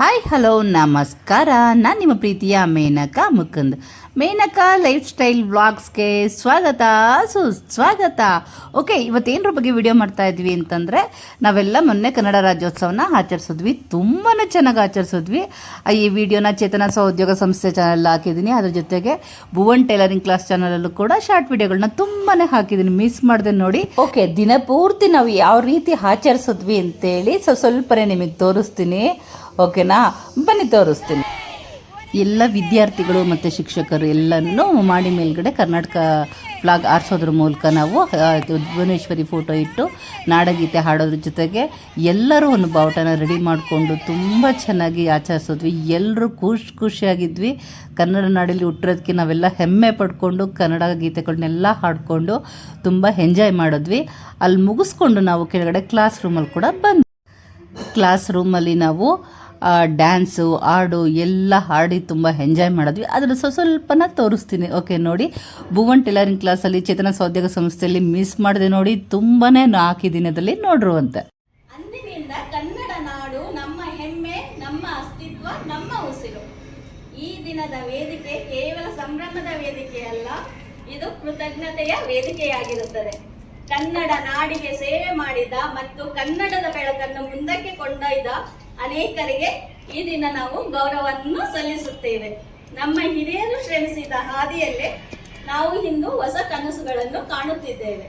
Hi hello ನಮಸ್ಕಾರ. ನಾನು ನಿಮ್ಮ ಪ್ರೀತಿಯ ಮೇನಕಾ ಮುಕುಂದ್. ಮೇನಕಾ ಲೈಫ್ ಸ್ಟೈಲ್ ವ್ಲಾಗ್ಸ್ಗೆ ಸ್ವಾಗತ, ಸುಸ್ವಾಗತ. ಓಕೆ ಇವತ್ತೇನರ ಬಗ್ಗೆ ವಿಡಿಯೋ ಮಾಡ್ತಾ ಇದ್ವಿ ಅಂತಂದರೆ, ನಾವೆಲ್ಲ ಮೊನ್ನೆ ಕನ್ನಡ ರಾಜ್ಯೋತ್ಸವನ ಆಚರಿಸಿದ್ವಿ. ತುಂಬಾ ಚೆನ್ನಾಗಿ ಆಚರಿಸಿದ್ವಿ. ಈ ವಿಡಿಯೋನ ಚೇತನ ಸಹೋದ್ಯೋಗ ಸಂಸ್ಥೆ ಚಾನಲ್ ಹಾಕಿದ್ದೀನಿ ಅದ್ರ ಜೊತೆಗೆ ಭುವನ್ ಟೈಲರಿಂಗ್ ಕ್ಲಾಸ್ ಚಾನಲಲ್ಲೂ ಕೂಡ ಶಾರ್ಟ್ ವಿಡಿಯೋಗಳನ್ನ ತುಂಬಾ ಹಾಕಿದ್ದೀನಿ ಮಿಸ್ ಮಾಡಿದೆ ನೋಡಿ. ಓಕೆ ದಿನಪೂರ್ತಿ ನಾವು ಯಾವ ರೀತಿ ಆಚರಿಸಿದ್ವಿ ಅಂತೇಳಿ ಸೊ, ಸ್ವಲ್ಪನೇ ನಿಮಗೆ ತೋರಿಸ್ತೀನಿ. ಓಕೆನಾ? ಬನ್ನಿ ತೋರಿಸ್ತೀನಿ. ಎಲ್ಲ ವಿದ್ಯಾರ್ಥಿಗಳು ಮತ್ತು ಶಿಕ್ಷಕರು ಎಲ್ಲನೂ ಮಾಡಿ ಮೇಲ್ಗಡೆ ಕರ್ನಾಟಕ ಫ್ಲಾಗ್ ಆರಿಸೋದ್ರ ಮೂಲಕ ನಾವು ಭುವನೇಶ್ವರಿ ಫೋಟೋ ಇಟ್ಟು, ನಾಡಗೀತೆ ಹಾಡೋದ್ರ ಜೊತೆಗೆ ಎಲ್ಲರೂ ಒಂದು ಬಾವುಟನ ರೆಡಿ ಮಾಡಿಕೊಂಡು ತುಂಬ ಚೆನ್ನಾಗಿ ಆಚರಿಸಿದ್ವಿ. ಎಲ್ಲರೂ ಖುಷಿ ಖುಷಿಯಾಗಿದ್ವಿ. ಕನ್ನಡ ನಾಡಲ್ಲಿ ಹುಟ್ಟಿರೋದಕ್ಕೆ ನಾವೆಲ್ಲ ಹೆಮ್ಮೆ ಪಡ್ಕೊಂಡು ಕನ್ನಡ ಗೀತೆಗಳನ್ನೆಲ್ಲ ಹಾಡಿಕೊಂಡು ತುಂಬ ಎಂಜಾಯ್ ಮಾಡಿದ್ವಿ. ಅಲ್ಲಿ ಮುಗಿಸ್ಕೊಂಡು ನಾವು ಕೆಳಗಡೆ ಕ್ಲಾಸ್ ರೂಮಲ್ಲಿ ಕೂಡ ಬಂದ್ವಿ. ಕ್ಲಾಸ್ ರೂಮಲ್ಲಿ ನಾವು ಡ್ಯಾನ್ಸು ಹಾಡು ಎಲ್ಲ ಹಾಡಿ ತುಂಬ ಎಂಜಾಯ್ ಮಾಡಿದ್ವಿ. ಅದನ್ನು ಸ್ವಲ್ಪ ಸ್ವಲ್ಪನ ತೋರಿಸ್ತೀನಿ. ಓಕೆ ನೋಡಿ. ಭುವನ್ ಟೈಲರಿಂಗ್ ಕ್ಲಾಸಲ್ಲಿ ಚೇತನ ಸೌದ್ಯೋಗ ಸಂಸ್ಥೆಯಲ್ಲಿ ಮಿಸ್ ಮಾಡಿದೆ ನೋಡಿ ತುಂಬಾ ಹಾಕಿದ್ದೀನಿ ಅದರಲ್ಲಿ ನೋಡಿರುವಂತೆ. ಅಂದಿನಿಂದ ಕನ್ನಡ ನಾಡು ನಮ್ಮ ಹೆಮ್ಮೆ, ನಮ್ಮ ಅಸ್ತಿತ್ವ, ನಮ್ಮ ಉಸಿರು. ಈ ದಿನದ ವೇದಿಕೆ ಕೇವಲ ಸಂಭ್ರಮದ ವೇದಿಕೆಯಲ್ಲ ಇದು ಕೃತಜ್ಞತೆಯ ವೇದಿಕೆಯಾಗಿರುತ್ತದೆ. ಕನ್ನಡ ನಾಡಿಗೆ ಸೇವೆ ಮಾಡಿದ ಮತ್ತು ಕನ್ನಡದ ಬೆಳಕನ್ನು ಮುಂದಕ್ಕೆ ಕೊಂಡೊಯ್ದ ಅನೇಕರಿಗೆ ಈ ದಿನ ನಾವು ಗೌರವವನ್ನು ಸಲ್ಲಿಸುತ್ತೇವೆ. ನಮ್ಮ ಹಿರಿಯರು ಶ್ರಮಿಸಿದ ಹಾದಿಯಲ್ಲೇ ನಾವು ಇಂದು ಹೊಸ ಕನಸುಗಳನ್ನು ಕಾಣುತ್ತಿದ್ದೇವೆ.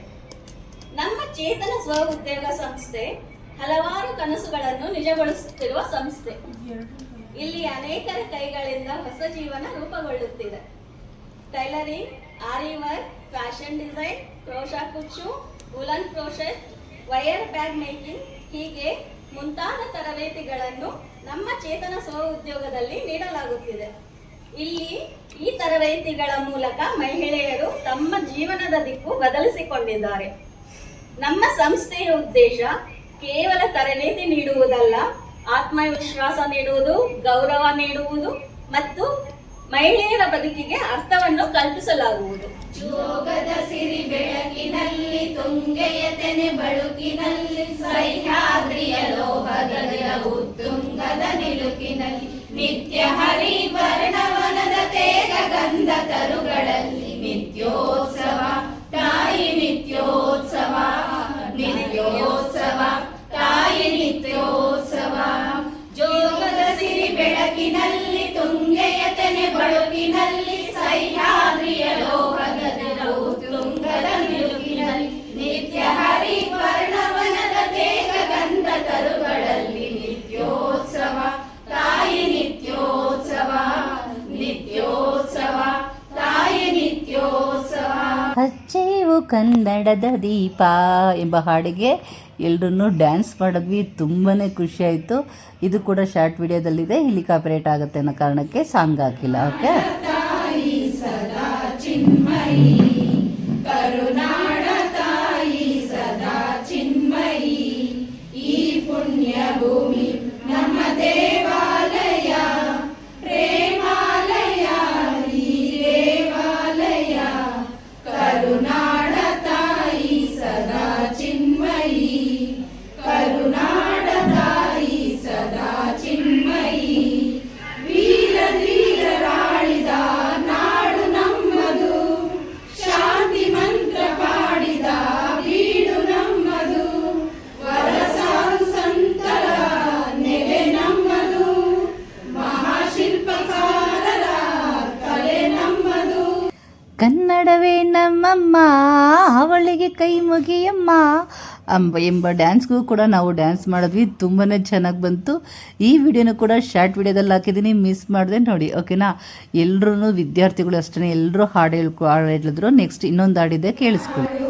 ನಮ್ಮ ಚೇತನ ಸ್ವ ಉದ್ಯೋಗ ಸಂಸ್ಥೆ ಹಲವಾರು ಕನಸುಗಳನ್ನು ನಿಜಗೊಳಿಸುತ್ತಿರುವ ಸಂಸ್ಥೆ. ಇಲ್ಲಿ ಅನೇಕರ ಕೈಗಳಿಂದ ಹೊಸ ಜೀವನ ರೂಪುಗೊಳ್ಳುತ್ತಿದೆ. Tailoring, aari work, fashion design, crochet ಕುಚ್ಚು ಉಲನ್ ಕ್ರೋಶೆಟ್, ವೈರ್ ಬ್ಯಾಗ್ ಮೇಕಿಂಗ್ ಹೀಗೆ ಮುಂತಾದ ತರಬೇತಿಗಳನ್ನು ನಮ್ಮ ಚೇತನ ಸ್ವ ಉದ್ಯೋಗದಲ್ಲಿ ನೀಡಲಾಗುತ್ತಿದೆ. ಇಲ್ಲಿ ಈ ತರಬೇತಿಗಳ ಮೂಲಕ ಮಹಿಳೆಯರು ತಮ್ಮ ಜೀವನದ ದಿಕ್ಕು ಬದಲಿಸಿಕೊಂಡಿದ್ದಾರೆ. ನಮ್ಮ ಸಂಸ್ಥೆಯ ಉದ್ದೇಶ ಕೇವಲ ತರಬೇತಿ ನೀಡುವುದಲ್ಲ, ಆತ್ಮವಿಶ್ವಾಸ ನೀಡುವುದು, ಗೌರವ ನೀಡುವುದು ಮತ್ತು ಮಹಿಳೆಯರ ಬದುಕಿಗೆ ಅರ್ಥವನ್ನು ಕಲ್ಪಿಸಲಾಗುವುದು. ಯೋಗದ ಸಿರಿ ಬೆಳಕಿನಲ್ಲಿ, ತುಂಗೆಯ ತೆನೆ ಬಳುಕಿನಲ್ಲಿ, ಸಹ್ಯಾದ್ರಿಯ ಲೋಹದ ಉತ್ತುಂಗದ ನಿಲುಕಿನಲ್ಲಿ, ನಿತ್ಯ ಹರಿವರ್ಣವನದ ತೆನೆ ಬಳುಕಿನಲ್ಲಿ ಹಚ್ಚೇವು ಕನ್ನಡದ ದೀಪ ಎಂಬ ಹಾಡಿಗೆ ಎಲ್ಲರೂ ಡ್ಯಾನ್ಸ್ ಮಾಡಿದ್ವಿ. ತುಂಬಾ ಖುಷಿ ಆಯಿತು ಇದು ಕೂಡ ಶಾರ್ಟ್ ವಿಡಿಯೋದಲ್ಲಿದೆ. ಇಲ್ಲಿ ಕಾಪರೇಟ್ ಆಗುತ್ತೆ ಅನ್ನೋ ಕಾರಣಕ್ಕೆ ಸಾಂಗ್ ಹಾಕಿಲ್ಲ. ಓಕೆ ಕನ್ನಡವೇ ನಮ್ಮಮ್ಮ, ಅವಳಿಗೆ ಕೈ ಮುಗಿಯಮ್ಮ ಅಂಬ ಎಂಬ ಡ್ಯಾನ್ಸ್ಗೂ ಕೂಡ ನಾವು ಡ್ಯಾನ್ಸ್ ಮಾಡಿದ್ವಿ. ತುಂಬಾ ಚೆನ್ನಾಗಿ ಬಂತು. ಈ ವಿಡಿಯೋನು ಕೂಡ ಶಾರ್ಟ್ ವಿಡಿಯೋದಲ್ಲಿ ಹಾಕಿದ್ದೀನಿ. ಮಿಸ್ ಮಾಡಿದೆ ನೋಡಿ, ಓಕೆನಾ? ಎಲ್ಲರೂ ವಿದ್ಯಾರ್ಥಿಗಳು ಅಷ್ಟೇ ಎಲ್ಲರೂ ಹಾಡು ಹೇಳ್ಕೊ, ಹಾಡು ಹೇಳಿದ್ರು. ನೆಕ್ಸ್ಟ್ ಇನ್ನೊಂದು ಹಾಡಿದೆ, ಕೇಳಿಸ್ಕೊಳ್ಳಿ.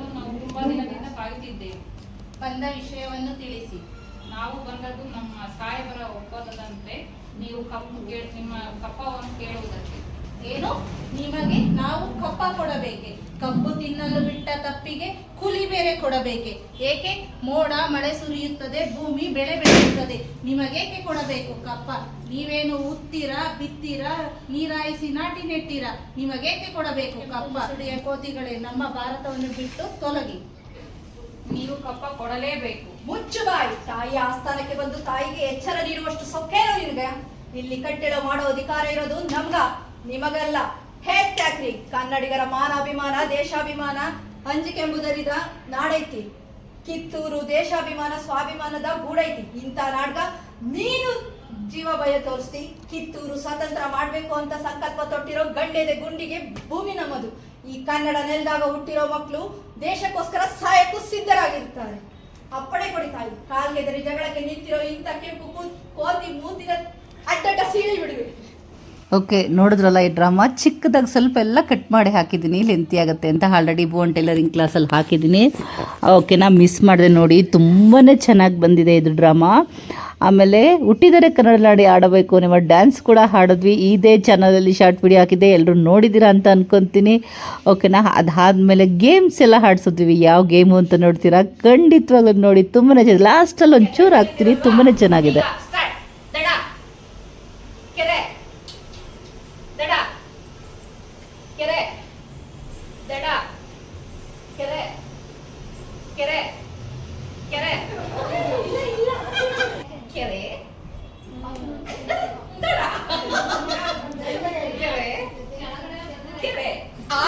ನಾವು ತುಂಬಾ ದಿನದಿಂದ ಕಾಯುತ್ತಿದ್ದೇವೆ ಬಂದ ವಿಷಯವನ್ನು ತಿಳಿಸಿ. ನಾವು ಬಂದದ್ದು ನಮ್ಮ ಸಾಹೇಬರ ಒಪ್ಪಂದದಂತೆ ನೀವು ಕಪ್ಪು ನಿಮ್ಮ ಕಪ್ಪವನ್ನು ಕೇಳುವುದಕ್ಕೆ. ಏನು? ನಿಮಗೆ ನಾವು ಕಪ್ಪ ಕೊಡಬೇಕೆ. ಕಬ್ಬು ತಿನ್ನಲು ಬಿಟ್ಟ ತಪ್ಪಿಗೆ ಬೇರೆ ಕೊಡಬೇಕೆ? ಏಕೆ? ಮೋಡ ಮಳೆ ಸುರಿಯುತ್ತದೆ ಭೂಮಿ ಬೆಳೆ ಬೆಳೆಯುತ್ತದೆ. ನಿಮಗೇಕೆ ಕೊಡಬೇಕು ಕಪ್ಪ? ನೀವೇನು ಉತ್ತೀರಾ ಬಿತ್ತೀರಾ ನೀರಾಯಿಸಿ ನಾಟಿ ನೆಟ್ಟಿರಾ? ನಿಮಗೇಕೆ ಕೊಡಬೇಕು ಕಪ್ಪ? ಸುಡಿಯ ಕೋತಿಗಳೇ ನಮ್ಮ ಭಾರತವನ್ನು ಬಿಟ್ಟು ತೊಲಗಿ. ನೀವು ಕಪ್ಪ ಕೊಡಲೇಬೇಕು. ಮುಚ್ಚು ಬಾಯಿ. ತಾಯಿ ಆಸ್ಥಾನಕ್ಕೆ ಬಂದು ತಾಯಿಗೆ ಎಚ್ಚರ ನೀಡುವಷ್ಟು ಸೊಕ್ಕೇನೋ ನಿನಗೆ? ಇಲ್ಲಿ ಕಟ್ಟಡ ಮಾಡೋ ಅಧಿಕಾರ ಇರೋದು ನಮ್ಗ. ನಿಮಗಲ್ಲ. ಟ್ಯಾಕ್ರಿ ಕನ್ನಡಿಗರ ಮಾನಾಭಿಮಾನ ದೇಶಾಭಿಮಾನ ಅಂಜಿಕೆ ಎಂಬುದರಿದ ನಾಡೈತಿ. ಕಿತ್ತೂರು ದೇಶಾಭಿಮಾನ, ಸ್ವಾಭಿಮಾನದ ಗೂಡೈತಿ. ಇಂಥ ನಾಡ್ಗ ನೀನು ಜೀವ ಭಯ ತೋರಿಸ್ತಿ. ಕಿತ್ತೂರು ಸ್ವತಂತ್ರ ಮಾಡಬೇಕು ಅಂತ ಸಂಕಲ್ಪ ತೊಟ್ಟಿರೋ ಗಂಡೆದೆ ಗುಂಡಿಗೆ ಭೂಮಿ ನಮ್ಮದು. ಈ ಕನ್ನಡ ನೆಲದಾಗ ಹುಟ್ಟಿರೋ ಮಕ್ಕಳು ದೇಶಕ್ಕೋಸ್ಕರ ಸಹಾಯಕ್ಕೂ ಸಿದ್ಧರಾಗಿರ್ತಾರೆ. ಅಪ್ಪಣೆ ಕೊಡಿ ತಾಯಿ. ಕಾಲ್ಗೆದರಿ ಜಗಳಕ್ಕೆ ನಿಂತಿರೋ ಇಂಥ ಕೆಂಪು ಕೋತಿ ಮೂತಿನ ಅಡ್ಡಡ್ಡ ಸೀಳಿ ಬಿಡುವೆ ಓಕೆ, ನೋಡಿದ್ರಲ್ಲ ಈ ಡ್ರಾಮಾ? ಚಿಕ್ಕದಾಗಿ ಸ್ವಲ್ಪ ಎಲ್ಲ ಕಟ್ ಮಾಡಿ ಹಾಕಿದ್ದೀನಿ. ಲೆಂತಿ ಆಗುತ್ತೆ ಅಂತ ಆಲ್ರೆಡಿ ಬೋನ್ ಟೈಲರಿಂಗ್ ಕ್ಲಾಸಲ್ಲಿ ಹಾಕಿದ್ದೀನಿ. ಓಕೆನಾ ಮಿಸ್ ಮಾಡಿದೆ ನೋಡಿ. ತುಂಬಾ ಚೆನ್ನಾಗಿ ಬಂದಿದೆ ಇದು ಡ್ರಾಮಾ. ಆಮೇಲೆ ಹುಟ್ಟಿದರೆ ಕನ್ನಡ ನಾಡಿ ಆಡಬೇಕು ನಿಮ್ಮ ಡ್ಯಾನ್ಸ್ ಕೂಡ ಹಾಡಿದ್ವಿ. ಇದೇ ಚಾನಲಲ್ಲಿ ಶಾರ್ಟ್ ವಿಡಿಯೋ ಹಾಕಿದ್ದೆ. ಎಲ್ಲರೂ ನೋಡಿದ್ದೀರಾ ಅಂತ ಅನ್ಕೊತೀನಿ. ಓಕೆನಾ ಅದಾದಮೇಲೆ ಗೇಮ್ಸ್ ಎಲ್ಲ ಹಾಡ್ಸಿದ್ವಿ. ಯಾವ ಗೇಮು ಅಂತ ನೋಡ್ತೀರಾ? ಖಂಡಿತವಾಗ್ಲೂ ನೋಡಿ. ತುಂಬಾ ಚೆನ್ನಾಗಿದೆ ಲಾಸ್ಟಲ್ಲಿ ಒಂಚೂರು ಹಾಕ್ತೀನಿ. ತುಂಬಾ ಚೆನ್ನಾಗಿದೆ ಸ್ಟಾರ್ಟ್ ದಡ ಕೆರೆ ದಡ ಕೆರೆ ದಡ ಕೆರೆ ಕೆರೆ ಕೆರೆ ಕೆರೆ ದಡ ಕೆರೆ ಕೆರೆ ಆ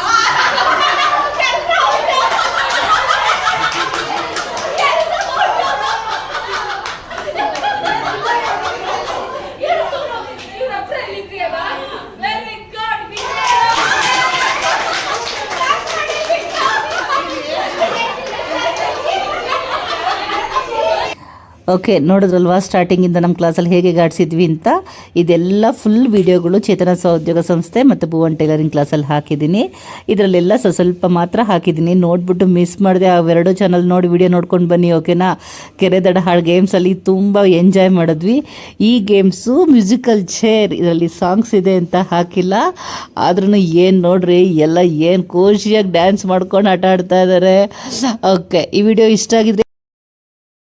ವೆರಿ ಗುಡ್ ಓಕೆ ನೋಡಿದ್ರಲ್ವಾ? ಸ್ಟಾರ್ಟಿಂಗಿಂದ ನಮ್ಮ ಕ್ಲಾಸಲ್ಲಿ ಹೇಗೆ ಗಾಡಿಸಿದ್ವಿ ಅಂತ? ಇದೆಲ್ಲ ಫುಲ್ ವಿಡಿಯೋಗಳು ಚೇತನ ಸಹೋದ್ಯೋಗ ಸಂಸ್ಥೆ ಮತ್ತು ಭುವನ್ ಟೈಲರಿಂಗ್ ಕ್ಲಾಸಲ್ಲಿ ಹಾಕಿದ್ದೀನಿ. ಇದರಲ್ಲೆಲ್ಲ ಸ್ವಲ್ಪ ಮಾತ್ರ ಹಾಕಿದ್ದೀನಿ. ನೋಡ್ಬಿಟ್ಟು ಮಿಸ್ ಮಾಡಿದೆ ಅವೆರಡು ಚಾನಲ್ ನೋಡಿ ವಿಡಿಯೋ ನೋಡ್ಕೊಂಡು ಬನ್ನಿ ಓಕೆನಾ ಕೆರೆ ದಡ ಹಾಳು ಗೇಮ್ಸಲ್ಲಿ ತುಂಬ ಎಂಜಾಯ್ ಮಾಡಿದ್ವಿ. ಈ ಗೇಮ್ಸು ಮ್ಯೂಸಿಕಲ್ ಚೇರ್ ಇದರಲ್ಲಿ ಸಾಂಗ್ಸ್ ಇದೆ ಅಂತ ಹಾಕಿಲ್ಲ. ಆದ್ರೂ ಏನು ನೋಡ್ರಿ, ಎಲ್ಲ ಏನು ಖುಷಿಯಾಗಿ ಡ್ಯಾನ್ಸ್ ಮಾಡ್ಕೊಂಡು ಆಟ ಆಡ್ತಾ ಇದ್ದಾರೆ ಓಕೆ ಈ ವಿಡಿಯೋ ಇಷ್ಟ ಆಗಿದ್ರೆ